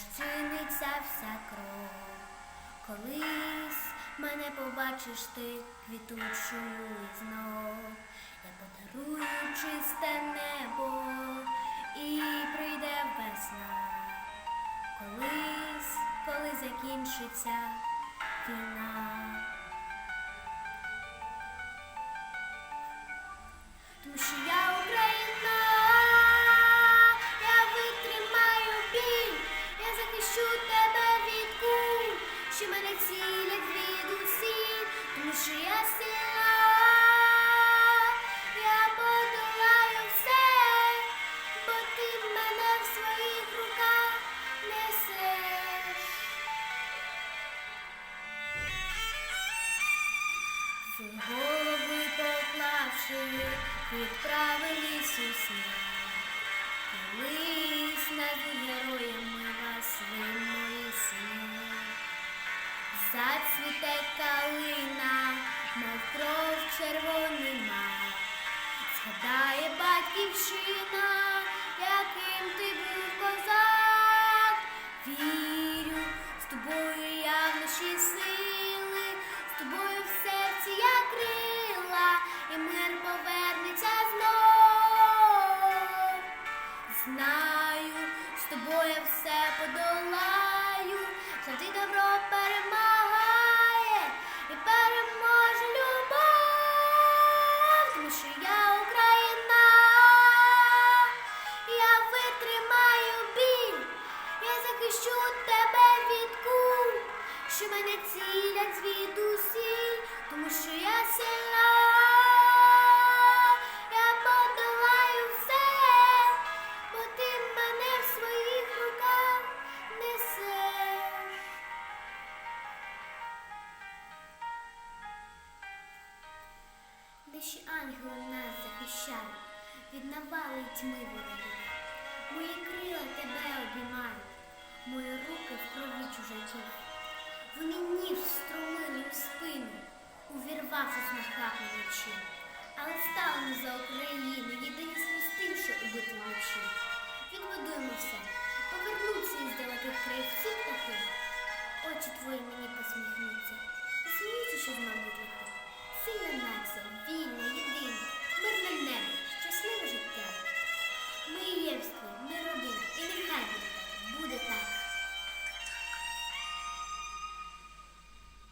розчиниться вся кров. Колись мене побачиш ти квітучою знов, я подарую чисте небо і прийде весна. Колись, коли закінчиться війна. Голови поклавши, відправились у сніг. Колись назвуть героями вас ви мої сини. Зацвіте калина, мов кров червоний мак. Згадає батьківщина, яким ти був козак. Вірю, з тобою я в наші сили, з тобою з тобою все подолаю, завжди добро перемагає і переможе любов, тому що я Україна, я витримаю біль, я захищу тебе від куль, що мене цілять звідусіль, Наші ангели нас захищають від навали тьми ворогів. Мої крила тебе обіймають, мої руки в крові чужаків. Вони ніж струмили у спину, увірвавшись на хату вночі. Але ставимо за Україну, єдині свистивши у битві вночі. Відбудуємо все, повернуться із далеких країв всі птахи. Очі твої мені посміхнуться, і сміються, що з мабуть лихи. Cinemax on V-Media Media.